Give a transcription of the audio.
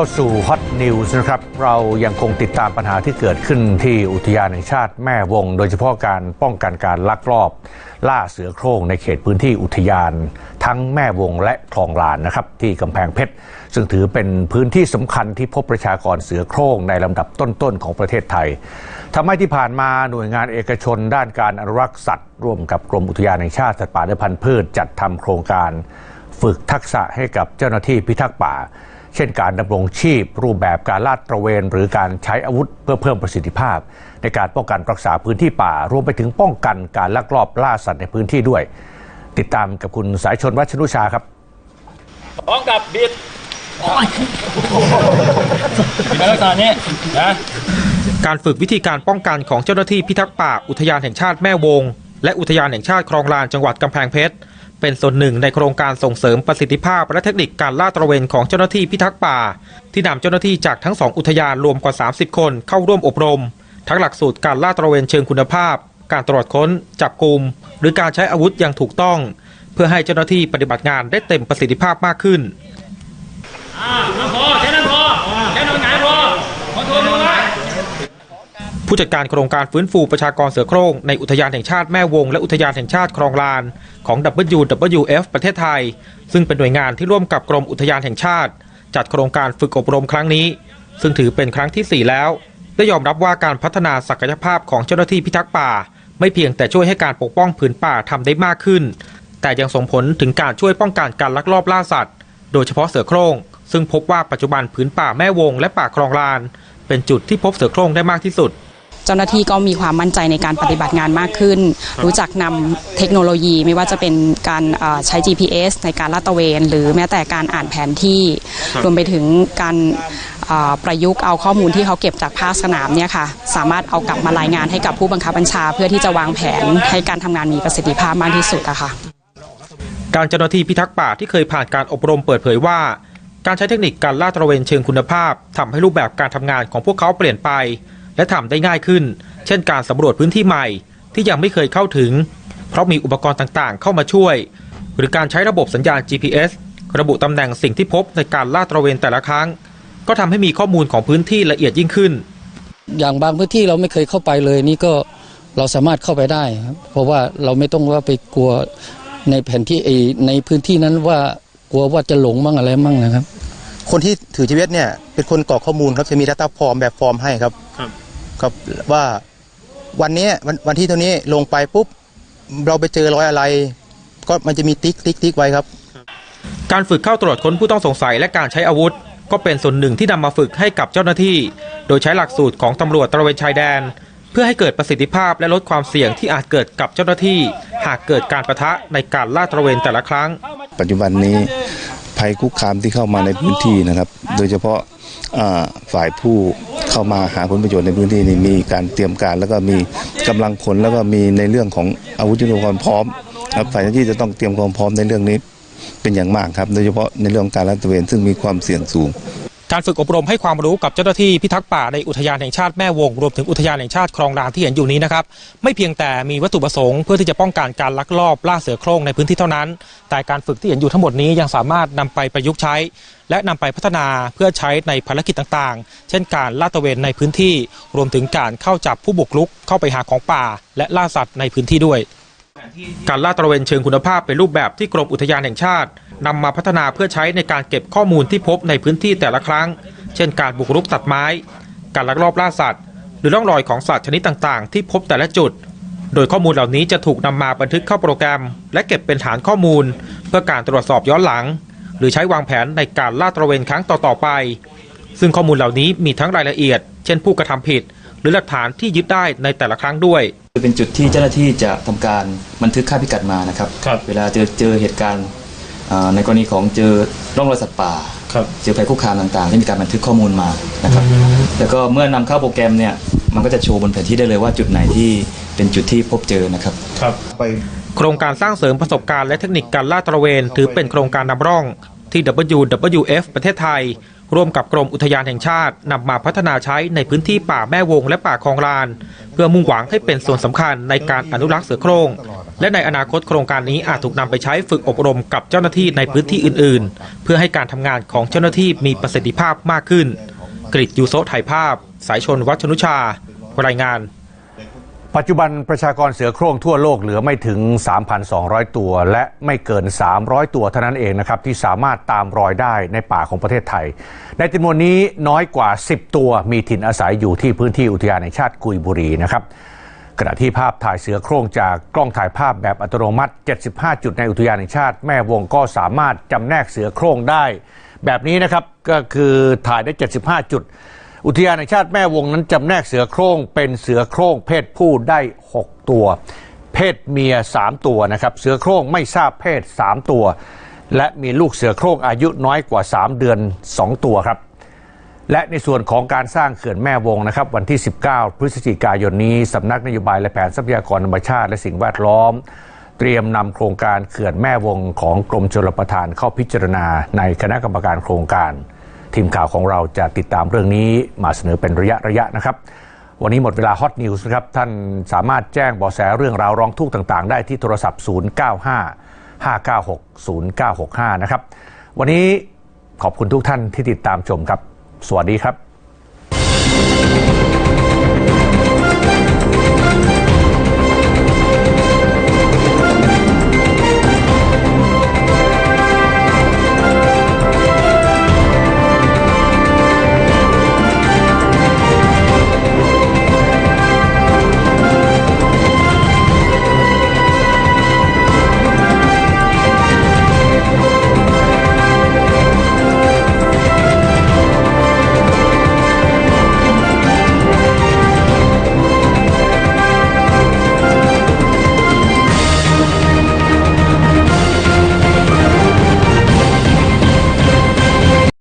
เข้าสู่ฮอตนิวส์นะครับ เรายังคงติดตามปัญหาที่เกิดขึ้นที่อุทยานแห่งชาติแม่วง โดยเฉพาะการป้องกันการลักลอบ ล่าเสือโคร่งในเขตพื้นที่อุทยาน ทั้งแม่วงและคลองลานนะครับ ที่กำแพงเพชร ซึ่งถือเป็นพื้นที่สำคัญที่พบประชากรเสือโคร่งในลำดับต้นๆของประเทศไทยทำให้ที่ผ่านมาหน่วยงานเอกชน ด้านการอนุรักษ์สัตว์ร่วมกับกรมอุทยานแห่งชาติสัตว์ป่าและพันธุ์พืชจัดทำโครงการ ฝึกทักษะให้กับเจ้าหน้าที่พิทักษ์ป่า เช่นการดำรงชีพ รูปแบบการลาดตระเวน หรือการใช้อาวุธเพื่อเพิ่มประสิทธิภาพ ในการป้องกันรักษาพื้นที่ป่า รวมไปถึงป้องกันการลักลอบล่าสัตว์ในพื้นที่ด้วย ติดตามกับคุณสายชนวัชนุชาครับพร้อมกับบิดบิดในลักษณะนี้นะการฝึกวิธีการป้องกันของเจ้าหน้าที่พิทักษ์ป่า อุทยานแห่งชาติแม่วง และอุทยานแห่งชาติคลองลานจังหวัดกำแพงเพชร เป็นส่วนหนึ่งในโครงการส่งเสริมประสิทธิภาพและเทคนิคการล่าตระเวนของเจ้าหน้าที่พิทักษ์ป่า ที่นำเจ้าหน้าที่จากทั้งสองอุทยานรวมกว่า 30 คนเข้าร่วมอบรม ทั้งหลักสูตรการล่าตระเวนเชิงคุณภาพ การตรวจค้น จับกลุ่มหรือการใช้อาวุธอย่างถูกต้อง เพื่อให้เจ้าหน้าที่ปฏิบัติงานได้เต็มประสิทธิภาพมากขึ้นอ่าน้ำพอแค่นั้นพอแค่นั้นหงายพอคอนโทรลมือไว้ ผู้จัดการโครงการฟื้นฟูประชากรเสือโคร่งในอุทยานแห่งชาติแม่วง และอุทยานแห่งชาติคลองลานของ WWF ประเทศไทย ซึ่งเป็นหน่วยงานที่ร่วมกับกรมอุทยานแห่งชาติ จัดโครงการฝึกอบรมครั้งนี้ ซึ่งถือเป็นครั้งที่ 4 แล้ว ได้ยอมรับว่าการพัฒนาศักยภาพของเจ้าหน้าที่พิทักษ์ป่า ไม่เพียงแต่ช่วยให้การปกป้องผืนป่าทำได้มากขึ้น แต่ยังส่งผลถึงการช่วยป้องกันการลักลอบล่าสัตว์ โดยเฉพาะเสือโคร่งซึ่งพบว่าปัจจุบันผืนป่าแม่วงและป่าคลองลาน เป็นจุดที่พบเสือโคร่งได้มากที่สุด เจ้าหน้าที่ก็มีความมั่นใจในการปฏิบัติงานมากขึ้น รู้จักนำเทคโนโลยีไม่ว่าจะเป็นการเอ่อใช้ GPS ในการลาดตระเวน หรือแม้แต่การอ่านแผนที่ รวมไปถึงการเอ่อประยุกต์เอาข้อมูลที่เขาเก็บจากภาคสนามเนี่ยค่ะสามารถเอากลับมารายงานให้กับผู้บังคับบัญชา เพื่อที่จะวางแผนให้การทำงานมีประสิทธิภาพมากที่สุดอะค่ะการเจ้าหน้าที่พิทักษ์ป่าที่เคยผ่านการอบรมเปิดเผยว่า การใช้เทคนิคการล่าตระเวนเชิงคุณภาพทำให้รูปแบบการทำงานของพวกเขาเปลี่ยนไป และทำได้ง่ายขึ้น เช่นการสำรวจพื้นที่ใหม่ ที่ยังไม่เคยเข้าถึง เพราะมีอุปกรณ์ต่างๆ เข้ามาช่วย หรือการใช้ระบบสัญญาณ GPS ระบุตำแหน่งสิ่งที่พบในการล่าตระเวนแต่ละครั้ง ก็ทำให้มีข้อมูลของพื้นที่ละเอียดยิ่งขึ้น อย่างบางพื้นที่เราไม่เคยเข้าไปเลยนี่ก็เราสามารถเข้าไปได้ครับเพราะว่าเราไม่ต้องว่าไปกลัวในแผนที่ไอในพื้นที่นั้นว่ากลัวว่าจะหลงมั่งอะไรมั่งนะครับ คนที่ถือชีวิตเนี่ยเป็นคนกรอกข้อมูลครับจะมี Data ฟอร์มแบบฟอร์มให้ครับ ครับครับว่าวันเนี้ยวันวันที่เท่านี้ลงไปปุ๊บ เราไปเจอรอยอะไร ก็มันจะมีติ๊กติ๊กติ๊กไว้ครับ การฝึกเข้าตรวจค้นผู้ต้องสงสัยและการใช้อาวุธ ก็เป็นส่วนหนึ่งที่นำมาฝึกให้กับเจ้าหน้าที่ โดยใช้หลักสูตรของตำรวจตระเวนชายแดน เพื่อให้เกิดประสิทธิภาพและลดความเสี่ยงที่อาจเกิดกับเจ้าหน้าที่ หากเกิดการประทะในการล่าตระเวนแต่ละครั้ง ปัจจุบันนี้ภัยคุกคามที่เข้ามาในพื้นที่นะครับ โดยเฉพาะอ่าฝ่ายผู้ เข้ามาหาผลประโยชน์ในพื้นที่นี่มีการเตรียมการ แล้วก็มีกำลังคนแล้วก็มีในเรื่องของอาวุธยุทโธปกรณ์พร้อมครับฝ่ายเจ้าหน้าที่จะต้องเตรียมความพร้อมในเรื่องนี้เป็นอย่างมากครับโดยเฉพาะในเรื่องการลาดตระเวนซึ่งมีความเสี่ยงสูง การฝึกอบรมให้ความรู้กับเจ้าหน้าที่พิทักษ์ป่าในอุทยานแห่งชาติแม่วงรวมถึงอุทยานแห่งชาติคลองลานที่เห็นอยู่นี้นะครับไม่เพียงแต่มีวัตถุประสงค์เพื่อที่จะป้องกันการลักลอบล่าเสือโคร่งในพื้นที่เท่านั้น แต่การฝึกที่เห็นอยู่ทั้งหมดนี้ยังสามารถนำไปประยุกต์ใช้ และนำไปพัฒนาเพื่อใช้ในภารกิจต่างๆ เช่นการลาดตระเวนในพื้นที่ รวมถึงการเข้าจับผู้บุกรุกเข้าไปหาของป่า และล่าสัตว์ในพื้นที่ด้วย การล่าตระเวนเชิงคุณภาพเป็นรูปแบบที่กรมอุทยานแห่งชาติ นำมาพัฒนาเพื่อใช้ในการเก็บข้อมูลที่พบในพื้นที่แต่ละครั้ง เช่นการบุกรุกตัดไม้ การลักลอบล่าสัตว์ หรือร่องรอยของสัตว์ชนิดต่างๆ ที่พบแต่ละจุด โดยข้อมูลเหล่านี้จะถูกนำมาบันทึกเข้าโปรแกรม และเก็บเป็นฐานข้อมูล เพื่อการตรวจสอบย้อนหลัง หรือใช้วางแผนในการล่าตระเวนครั้งต่อๆไป ซึ่งข้อมูลเหล่านี้มีทั้งรายละเอียด เช่นผู้กระทำผิด หรือหลักฐานที่ยึดได้ในแต่ละครั้งด้วยเป็นจุดที่เจ้าหน้าที่จะทำการบันทึกค่าพิกัดมานะครับครับเวลาเจอเจอเหตุการณ์อ่า ในกรณีของเจอร่องรอยสัตว์ป่าครับเจอภัยคุกคามต่างๆที่มีการบันทึกข้อมูลมานะครับแล้วก็เมื่อนำเข้าโปรแกรมเนี่ยมันก็จะโชว์บนแผนที่ได้เลยว่าจุดไหนที่เป็นจุดที่พบเจอนะครับครับโครงการสร้างเสริมประสบการณ์และเทคนิคการล่าตระเวน ถือเป็นโครงการนำร่องที่ WWF ประเทศไทย ร่วมกับกรมอุทยานแห่งชาตินำมาพัฒนาใช้ในพื้นที่ป่าแม่วงและป่าคลองลาน เพื่อมุ่งหวังให้เป็นส่วนสำคัญในการอนุรักษ์เสือโคร่งและในอนาคตโครงการนี้อาจถูกนำไปใช้ฝึกอบรมกับเจ้าหน้าที่ในพื้นที่อื่น ๆ เพื่อให้การทำงานของเจ้าหน้าที่มีประสิทธิภาพมากขึ้น กริดยูโซถ่ายภาพ สายชนวัชนุชา รายงาน ปัจจุบันประชากรเสือโคร่งทั่วโลกเหลือไม่ถึง 3,200 ตัว และไม่เกิน 300 ตัวเท่านั้นเองนะครับที่สามารถตามรอยได้ในป่าของประเทศไทย ในจำนวนนี้น้อยกว่า 10 ตัวมีถิ่นอาศัยอยู่ที่พื้นที่อุทยานแห่งชาติกุยบุรีนะครับขณะที่ภาพถ่ายเสือโคร่งจากกล้องถ่ายภาพแบบอัตโนมัติ 75 จุดในอุทยานแห่งชาติแม่วงก็สามารถจำแนกเสือโคร่งได้ แบบนี้นะครับก็คือถ่ายได้ 75 จุด อุทยานแห่งชาติแม่วงนั้นจำแนกเสือโคร่งเป็นเสือโคร่งเพศผู้ได้ 6 ตัว เพศเมีย 3 ตัวนะครับ เสือโคร่งไม่ทราบเพศ 3 ตัว และมีลูกเสือโคร่งอายุน้อยกว่า 3 เดือน 2 ตัวครับ และในส่วนของการสร้างเขื่อนแม่วงนะครับ วันที่ 19 พฤศจิกายนนี้สำนักนโยบายและแผนทรัพยากรธรรมชาติและสิ่งแวดล้อม เตรียมนำโครงการเขื่อนแม่วงของกรมชลประทานเข้าพิจารณาในคณะกรรมการโครงการ ทีมข่าวของเราจะติดตามเรื่องนี้มาเสนอเป็นระยะระยะนะครับ วันนี้หมดเวลาฮอตนิวส์นะครับ ท่านสามารถแจ้งเบาะแสเรื่องราวร้องทุกข์ต่าง ๆ ได้ที่โทรศัพท์ 095 596 0965 นะครับ วันนี้ขอบคุณทุกท่านที่ติดตามชมครับ สวัสดีครับ